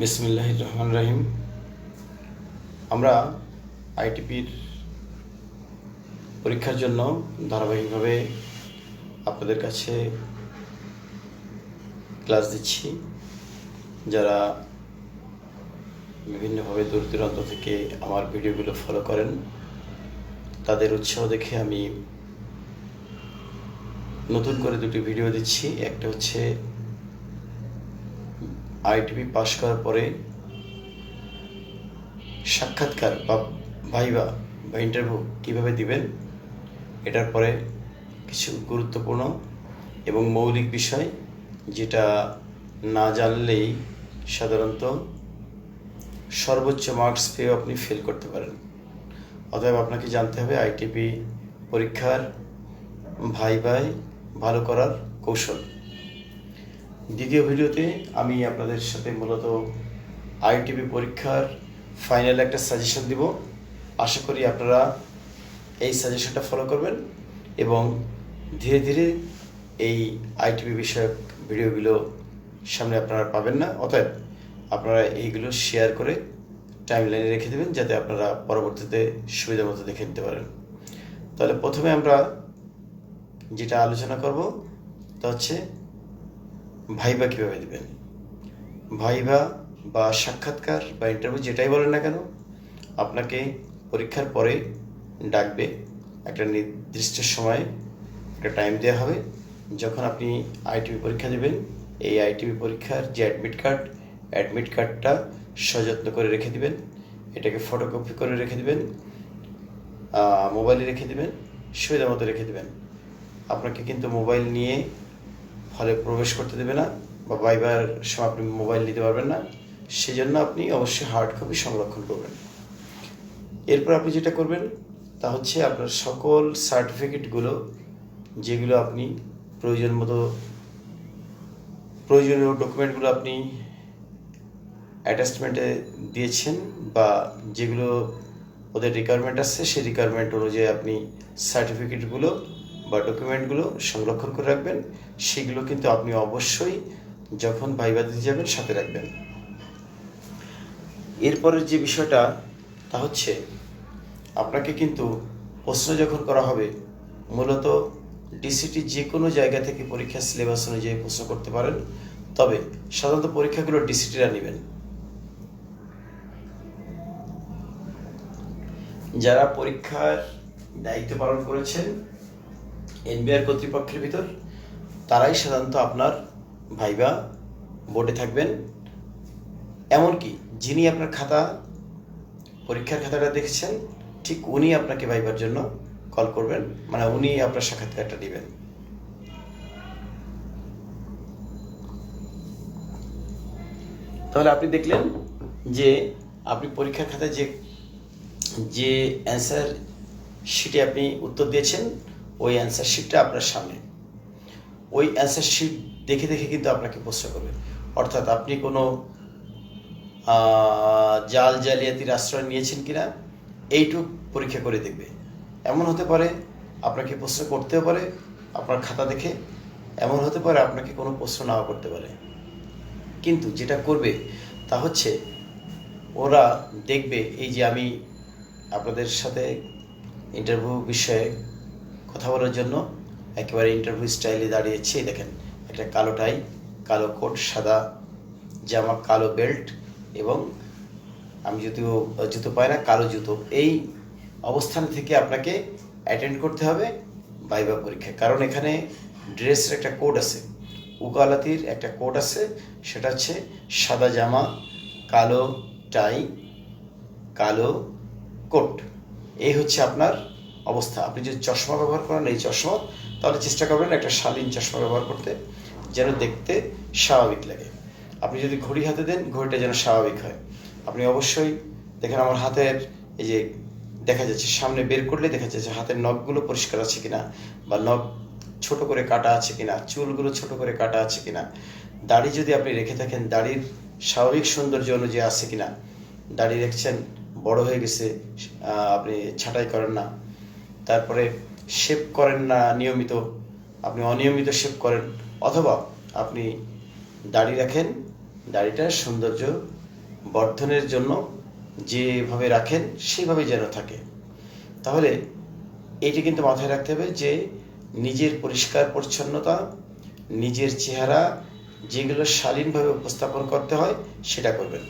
বিসমিল্লাহ রহমান রাহিম আমরা আইটিপির পরীক্ষার জন্য ধারাবাহিকভাবে আপনাদের কাছে ক্লাস দিচ্ছি, যারা বিভিন্নভাবে দূর দূরান্ত থেকে আমার ভিডিওগুলো ফলো করেন, তাদের উৎসাহ দেখে আমি নতুন করে দুটি ভিডিও দিচ্ছি। একটা হচ্ছে আইটিপি পাশ করার পরে সাক্ষাৎকার বা ভাইবা বা ইন্টারভিউ কীভাবে দিবেন, এটার পরে কিছু গুরুত্বপূর্ণ এবং মৌলিক বিষয় যেটা না জানলেই সাধারণত সর্বোচ্চ মার্কস পেয়েও আপনি ফেল করতে পারেন। অতএব আপনাকে জানতে হবে আইটিপি পরীক্ষার ভাই ভাই ভালো করার কৌশল। দ্বিতীয় ভিডিওতে আমি আপনাদের সাথে মূলত আইটিপি পরীক্ষার ফাইনাল একটা সাজেশন দিব। আশা করি আপনারা এই সাজেশনটা ফলো করবেন এবং ধীরে ধীরে এই আইটিপি বিষয়ক ভিডিওগুলো সামনে আপনারা পাবেন না। অতএব আপনারা এইগুলো শেয়ার করে টাইম লাইনে রেখে দেবেন যাতে আপনারা পরবর্তীতে সুবিধা মতো দেখে নিতে পারেন। তাহলে প্রথমে আমরা যেটা আলোচনা করব তা হচ্ছে ভাইবা কীভাবে দেবেন? ভাইবা বা সাক্ষাৎকার বা ইন্টারভিউ যেটাই বলেন না কেন, আপনাকে পরীক্ষার পরে ডাকবে একটা নির্দিষ্ট সময়, একটা টাইম দেওয়া হবে, যখন আপনি আইটিপি পরীক্ষা দেবেন, এই আইটিপি পরীক্ষার যে অ্যাডমিট কার্ড অ্যাডমিট কার্ডটা সযত্ন করে রেখে দিবেন, এটাকে ফটোকপি করে রেখে দিবেন মোবাইলে রেখে দিবেন, সুবিধা মতো রেখে দিবেন। আপনাকে কিন্তু মোবাইল নিয়ে হলে প্রবেশ করতে দেবে না বা বাইবার সময় আপনি মোবাইল নিতে পারবেন না, সেজন্য আপনি অবশ্যই হার্ড কপি সংরক্ষণ করবেন। এরপর আপনি যেটা করবেন, তা হচ্ছে আপনার সকল সার্টিফিকেটগুলো যেগুলো আপনি প্রয়োজন মতো, প্রয়োজনীয় ডকুমেন্টগুলো আপনি অ্যাটাচমেন্টে দিয়েছেন বা যেগুলো ওদের রিকোয়ারমেন্ট আছে, সেই রিকোয়ারমেন্ট অনুযায়ী আপনি সার্টিফিকেটগুলো বা ডকুমেন্টগুলো সংরক্ষণ করে রাখবেন, সেগুলো কিন্তু আপনি অবশ্যই যখন ভাইবা দিতে যাবেন, সাথে রাখবেন। এরপরের যে বিষয়টা, তা হচ্ছে আপনাকে কিন্তু প্রশ্ন যখন করা হবে, মূলত ডিসিটি যে কোনো জায়গা থেকে পরীক্ষার সিলেবাস অনুযায়ী প্রশ্ন করতে পারেন, তবে সাধারণত পরীক্ষাগুলো ডিসিটিরা নেবেন। যারা পরীক্ষার দায়িত্ব পালন করেছেন এনবিআর কর্তৃপক্ষের ভিতর, তারাই সাধারণত আপনার ভাইবা বোর্ডে থাকবেন। এমনকি যিনি আপনার খাতা, পরীক্ষার খাতাটা দেখছেন, ঠিক উনি আপনাকে ভাইবার জন্য কল করবেন মানে উনি আপনার সাক্ষাৎকারটা নেবেন তাহলে আপনি দেখলেন যে আপনি পরীক্ষার খাতায় যে যে অ্যান্সার শিটে আপনি উত্তর দিয়েছেন ওই অ্যান্সার শিটটা আপনার সামনে। ওই অ্যান্সার শিট দেখে দেখে কিন্তু আপনাকে প্রশ্ন করবে। অর্থাৎ আপনি কোনো জাল জালিয়াতির আশ্রয় নিয়েছেন কিনা, এইটুক পরীক্ষা করে দেখবে। এমন হতে পারে আপনাকে প্রশ্ন করতেও পারে, আপনার খাতা দেখে। এমন হতে পারে আপনাকে কোনো প্রশ্ন নাও করতে পারে। কিন্তু যেটা করবে তা হচ্ছে, ওরা দেখবে, এই যে আমি আপনাদের সাথে ইন্টারভিউ বিষয়ে কথা বলার জন্য একেবারে ইন্টারভিউ স্টাইলে দাঁড়িয়েছি। দেখেন, একটা কালো টাই কালো কোট সাদা জামা, কালো বেল্ট এবং আমি যদিও, জুতো পাই না, কালো জুতো। এই অবস্থান থেকে আপনাকে অ্যাটেন্ড করতে হবে ভাইবা পরীক্ষা। কারণ এখানে ড্রেসের একটা কোড আছে। উকালাতির একটা কোড আছে। সেটা হচ্ছে সাদা জামা, কালো টাই কালো কোট এই হচ্ছে আপনার অবস্থা। আপনি যদি চশমা ব্যবহার করেন এই চশমা, তাহলে চেষ্টা করবেন একটা শালীন চশমা ব্যবহার করতে, যেন দেখতে স্বাভাবিক লাগে। আপনি যদি ঘড়ি হাতে দেন, ঘড়িটা যেন স্বাভাবিক হয়। আপনি অবশ্যই দেখেন আমার হাতের এই যে দেখা যাচ্ছে, সামনে বের করলে দেখা যাচ্ছে হাতের নখগুলো পরিষ্কার আছে কিনা, বা নখ ছোট করে কাটা আছে কিনা, চুলগুলো ছোট করে কাটা আছে কিনা। দাড়ি যদি আপনি রেখে থাকেন, দাড়ির স্বাভাবিক সৌন্দর্য অনুযায়ী আছে কিনা। দাড়ি রেখেছেন, বড় হয়ে গেছে আপনি ছাঁটাই করেন না। তারপরে শেপ করেন না নিয়মিত, আপনি অনিয়মিত শেপ করেন, অথবা আপনি দাড়ি রাখেন, দাড়িটার সৌন্দর্য বর্ধনের জন্য যেভাবে রাখেন, সেভাবে যেন থাকে। তাহলে এটি কিন্তু মাথায় রাখতে হবে যে নিজের পরিষ্কার পরিচ্ছন্নতা, নিজের চেহারা, যেগুলো শালীনভাবে উপস্থাপন করতে হয়, সেটা করবেন।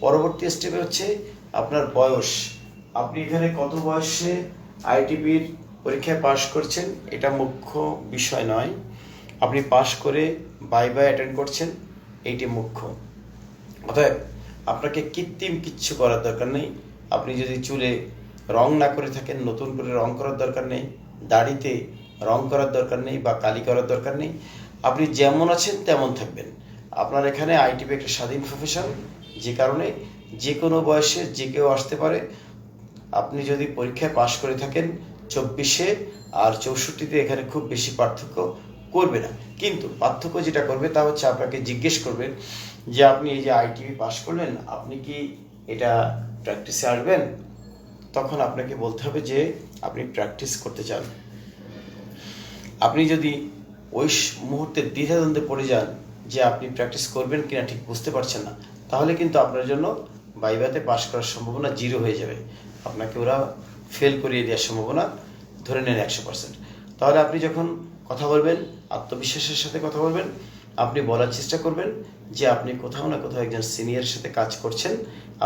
পরবর্তী স্টেপে হচ্ছে আপনার বয়স। আপনি এখানে কত বয়সে আইটিপির পরীক্ষায় পাশ করছেন, এটা মুখ্য বিষয় নয়। আপনি পাশ করে বাই বাই অ্যাটেন্ড করছেন, এইটি মুখ্য। অতএব, আপনাকে কৃত্রিম কিচ্ছু করার দরকার নেই। আপনি যদি চুলে রং না করে থাকেন, নতুন করে রং করার দরকার নেই, দাড়িতে রং করার দরকার নেই বা কালি করার দরকার নেই, আপনি যেমন আছেন তেমন থাকবেন। আপনার এখানে আইটিপি একটা স্বাধীন প্রফেশন যে কারণে যে কোনো বয়সে যে কেউ আসতে পারে আপনি যদি পরীক্ষায় পাশ করে থাকেন চব্বিশে, আর চৌষট্টিতে এখানে খুব বেশি পার্থক্য করবে না। কিন্তু পার্থক্য যেটা করবে তা হচ্ছে আপনাকে জিজ্ঞেস করবে যে আপনি এই যে আইটিভি পাশ করলেন, আপনি কি এটা প্র্যাকটিসে আসবেন? তখন আপনাকে বলতে হবে যে আপনি প্র্যাকটিস করতে চান। আপনি যদি ওই মুহূর্তে দ্বিধাদ্বন্দ্বে পড়ে যান যে আপনি প্র্যাকটিস করবেন কিনা ঠিক বুঝতে পারছেন না, তাহলে কিন্তু আপনার জন্য বাইবাতে পাশ করার সম্ভাবনা জিরো হয়ে যাবে। আপনাকে ওরা ফেল করিয়ে দেওয়ার সম্ভাবনা ধরে নেন একশো পার্সেন্ট তাহলে আপনি যখন কথা বলবেন, আত্মবিশ্বাসের সাথে কথা বলবেন, আপনি বলার চেষ্টা করবেন যে আপনি কোথাও না কোথাও একজন সিনিয়রের সাথে কাজ করছেন,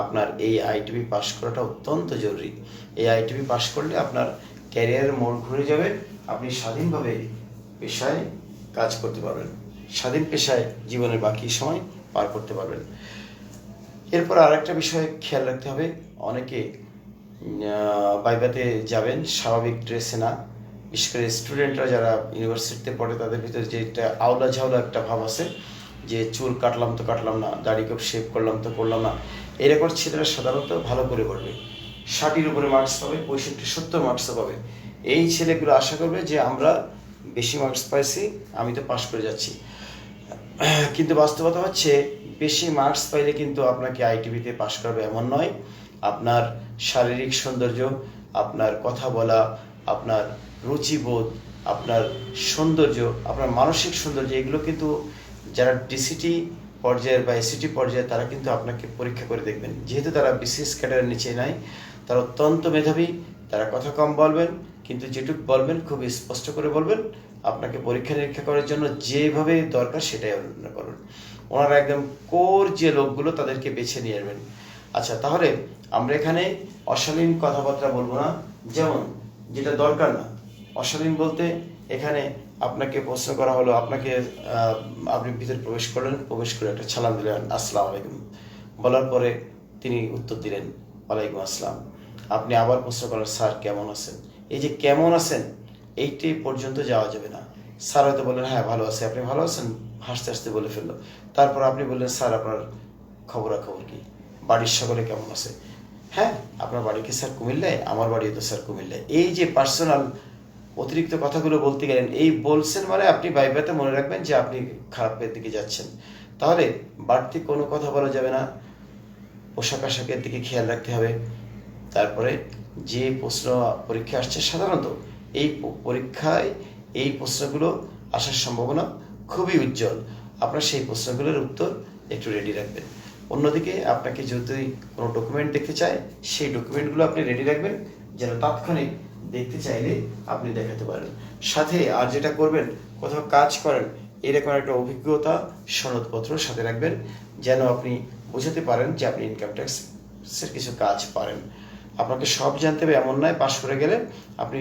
আপনার এই আইটিবি পাশ করাটা অত্যন্ত জরুরি। এই আইটিবি পাশ করলে আপনার ক্যারিয়ারের মোড় ঘুরে যাবে, আপনি স্বাধীনভাবে পেশায় কাজ করতে পারবেন। স্বাধীন পেশায় জীবনের বাকি সময় পার করতে পারবেন। এরপর আরেকটা বিষয় খেয়াল রাখতে হবে, অনেকে বাইবাতে যাবেন, স্বাভাবিক ড্রেসে না। বিশেষ করে স্টুডেন্টরা যারা ইউনিভার্সিটিতে পড়ে, তাদের ভিতরে যে একটা আওলা ঝাওলা একটা ভাব আছে, যে চুল কাটলাম তো কাটলাম না, দাড়ি খুব শেভ করলাম তো করলাম না এরকম ছেলেরা সাধারণত ভালো করে করবে ষাটির উপরে মার্কস পাবে, পঁয়ষট্টি, সত্তর মার্কসও পাবে। এই ছেলেগুলো আশা করবে যে আমরা বেশি মার্কস পাইছি, আমি তো পাশ করে যাচ্ছি। কিন্তু বাস্তবতা হচ্ছে, বেশি মার্কস পাইলে কিন্তু আপনাকে আইটিভিতে পাশ করবে এমন নয়। আপনার শারীরিক সৌন্দর্য, আপনার কথা বলা, আপনার রুচিবোধ, আপনার সৌন্দর্য, আপনার মানসিক সৌন্দর্য, এগুলো কিন্তু যারা ডিসিটি পর্যায়ের বা এসিটি পর্যায়ে তারা কিন্তু আপনাকে পরীক্ষা করে দেখবেন। যেহেতু তারা বিশেষ ক্যাডারের নিচে নাই, তারা অত্যন্ত মেধাবী, তারা কথা কম বলবেন, কিন্তু যেটুকু বলবেন, খুব স্পষ্ট করে বলবেন, আপনাকে পরীক্ষা নিরীক্ষা করার জন্য যেভাবে দরকার সেটাই ওনারা করবেন ওনারা একদম কোর যে লোকগুলো, তাদেরকে বেছে নিয়ে আসবেন আচ্ছা তাহলে আমরা এখানে অশালীন কথাবার্তা বলব না। যেমন, যেটা দরকার না। অশালীন বলতে এখানে আপনাকে প্রশ্ন করা হলো, আপনাকে আপনি ভিতরে প্রবেশ করলেন, প্রবেশ করে একটা সালাম দিলেন, আসসালাম আলাইকুম। বলার পরে তিনি উত্তর দিলেন, ওয়ালাইকুম আসসালাম। আপনি আবার প্রশ্ন করেন স্যার, কেমন আছেন? এই যে কেমন আছেন, এইটি পর্যন্ত যাওয়া যাবে না। স্যার হয়তো বললেন হ্যাঁ ভালো আছে। আপনি ভালো আছেন? হাসতে হাসতে বলে ফেলল। তারপর আপনি বললেন, স্যার, আপনার খবরাখবর কি? বাড়ির সকলে কেমন আছে? হ্যাঁ আপনার বাড়ি কি স্যার কুমিল্লায়, আমার বাড়িও তো স্যার কুমিল্লায়। এই যে পার্সোনাল অতিরিক্ত কথাগুলো বলতে গেলেন, এই বলছেন মানে আপনি বাইবাতে মনে রাখবেন যে আপনি খারাপের দিকে যাচ্ছেন। তাহলে বাড়তি কোনো কথা বলা যাবে না। পোশাক আশাকের দিকে খেয়াল রাখতে হবে। তারপরে যে প্রশ্ন পরীক্ষা আসছে, সাধারণত এই পরীক্ষায় এই প্রশ্নগুলো আসার সম্ভাবনা খুবই উজ্জ্বল। আপনার সেই প্রশ্নগুলোর উত্তর একটু রেডি রাখবেন। অন্যদিকে আপনাকে যদি কোনো ডকুমেন্ট দেখতে চায়, সেই ডকুমেন্টগুলো আপনি রেডি রাখবেন, যেন তাৎক্ষণিক দেখতে চাইলে আপনি দেখাতে পারেন। সাথে আর যেটা করবেন, কোথাও কাজ করেন এরকম একটা অভিজ্ঞতা সনদপত্র সাথে রাখবেন, যেন আপনি বোঝাতে পারেন যে আপনি ইনকাম ট্যাক্সের কিছু কাজ পারেন। আপনাকে সব জানতে হবে, এমন নয়, পাশ করে গেলে আপনি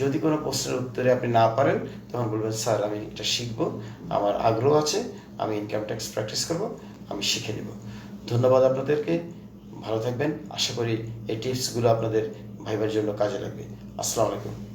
যদি কোনো প্রশ্নের উত্তরে আপনি না পারেন, তখন বলবেন, স্যার, আমি এটা শিখব, আমার আগ্রহ আছে, আমি ইনকাম ট্যাক্স প্র্যাকটিস করব, আমি শিখে নেব। ধন্যবাদ আপনাদেরকে। ভালো থাকবেন। আশা করি এই টিপসগুলো আপনাদের ভাইবার জন্য কাজে লাগবে। আসসালামু আলাইকুম।